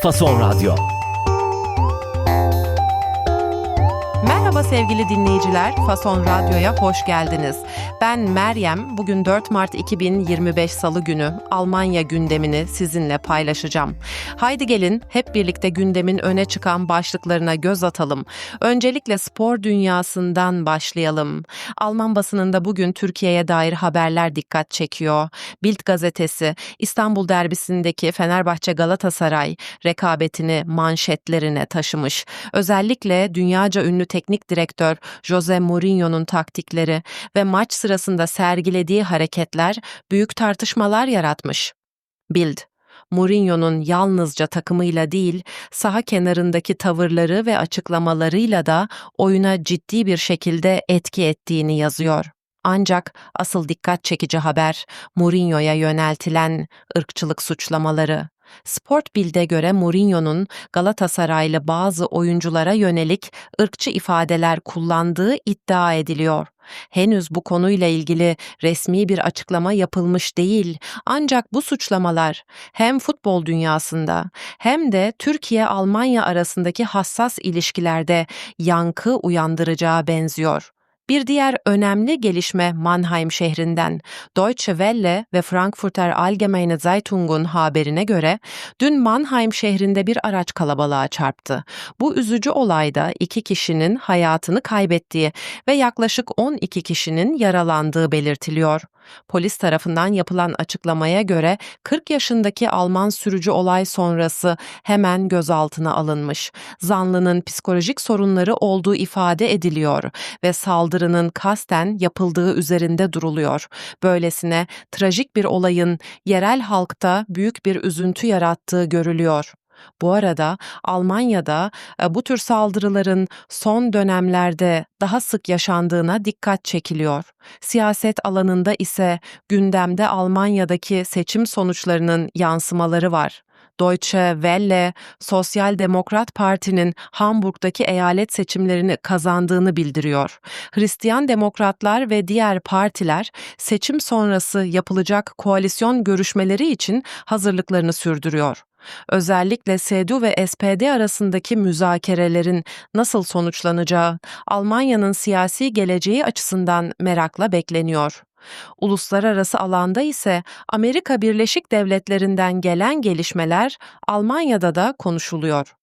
Fason Radyo. Merhaba sevgili dinleyiciler, Fason Radyo'ya hoş geldiniz. Ben Meryem, bugün 4 Mart 2025 Salı günü Almanya gündemini sizinle paylaşacağım. Haydi gelin hep birlikte gündemin öne çıkan başlıklarına göz atalım. Öncelikle spor dünyasından başlayalım. Alman basınında bugün Türkiye'ye dair haberler dikkat çekiyor. Bild gazetesi İstanbul derbisindeki Fenerbahçe Galatasaray rekabetini manşetlerine taşımış. Özellikle dünyaca ünlü teknik direktör Jose Mourinho'nun taktikleri ve maç sırasında sergilediği hareketler büyük tartışmalar yaratmış. Bild Mourinho'nun yalnızca takımıyla değil, saha kenarındaki tavırları ve açıklamalarıyla da oyuna ciddi bir şekilde etki ettiğini yazıyor. Ancak asıl dikkat çekici haber Mourinho'ya yöneltilen ırkçılık suçlamaları. Sport Bild'e göre Mourinho'nun Galatasaraylı bazı oyunculara yönelik ırkçı ifadeler kullandığı iddia ediliyor. Henüz bu konuyla ilgili resmi bir açıklama yapılmış değil. Ancak bu suçlamalar hem futbol dünyasında hem de Türkiye-Almanya arasındaki hassas ilişkilerde yankı uyandıracağı benziyor. Bir diğer önemli gelişme Mannheim şehrinden. Deutsche Welle ve Frankfurter Allgemeine Zeitung'un haberine göre dün Mannheim şehrinde bir araç kalabalığa çarptı. Bu üzücü olayda iki kişinin hayatını kaybettiği ve yaklaşık 12 kişinin yaralandığı belirtiliyor. Polis tarafından yapılan açıklamaya göre 40 yaşındaki Alman sürücü olay sonrası hemen gözaltına alınmış. Zanlının psikolojik sorunları olduğu ifade ediliyor ve saldırının kasten yapıldığı üzerinde duruluyor. Böylesine trajik bir olayın yerel halkta büyük bir üzüntü yarattığı görülüyor. Bu arada Almanya'da e, bu tür saldırıların son dönemlerde daha sık yaşandığına dikkat çekiliyor. Siyaset alanında ise gündemde Almanya'daki seçim sonuçlarının yansımaları var. Deutsche Welle, Sosyal Demokrat Parti'nin Hamburg'daki eyalet seçimlerini kazandığını bildiriyor. Hristiyan Demokratlar ve diğer partiler seçim sonrası yapılacak koalisyon görüşmeleri için hazırlıklarını sürdürüyor. Özellikle CDU ve SPD arasındaki müzakerelerin nasıl sonuçlanacağı Almanya'nın siyasi geleceği açısından merakla bekleniyor. Uluslararası alanda ise Amerika Birleşik Devletleri'nden gelen gelişmeler Almanya'da da konuşuluyor.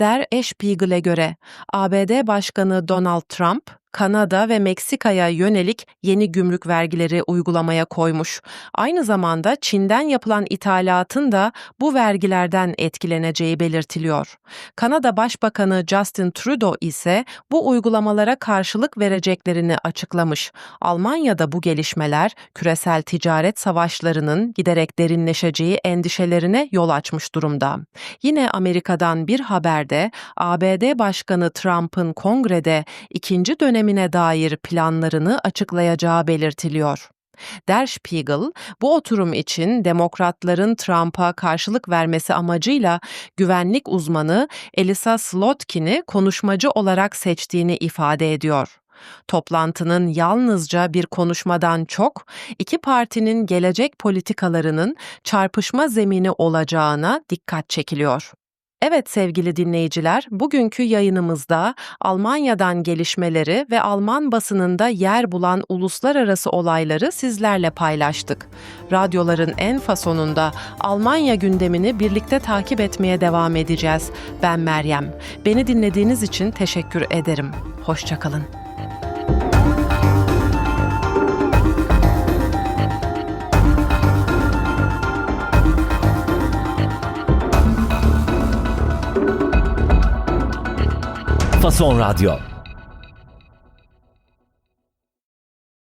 Der Espiegel'e göre ABD Başkanı Donald Trump, Kanada ve Meksika'ya yönelik yeni gümrük vergileri uygulamaya koymuş. Aynı zamanda Çin'den yapılan ithalatın da bu vergilerden etkileneceği belirtiliyor. Kanada Başbakanı Justin Trudeau ise bu uygulamalara karşılık vereceklerini açıklamış. Almanya'da bu gelişmeler küresel ticaret savaşlarının giderek derinleşeceği endişelerine yol açmış durumda. Yine Amerika'dan bir haberde ABD Başkanı Trump'ın kongrede ikinci dönem dönemine dair planlarını açıklayacağı belirtiliyor. Der Spiegel, bu oturum için demokratların Trump'a karşılık vermesi amacıyla güvenlik uzmanı Elisa Slotkin'i konuşmacı olarak seçtiğini ifade ediyor. Toplantının yalnızca bir konuşmadan çok iki partinin gelecek politikalarının çarpışma zemini olacağına dikkat çekiliyor. Evet sevgili dinleyiciler, bugünkü yayınımızda Almanya'dan gelişmeleri ve Alman basınında yer bulan uluslararası olayları sizlerle paylaştık. Radyoların en fasonunda Almanya gündemini birlikte takip etmeye devam edeceğiz. Ben Meryem. Beni dinlediğiniz için teşekkür ederim. Hoşçakalın. Fason Radyo.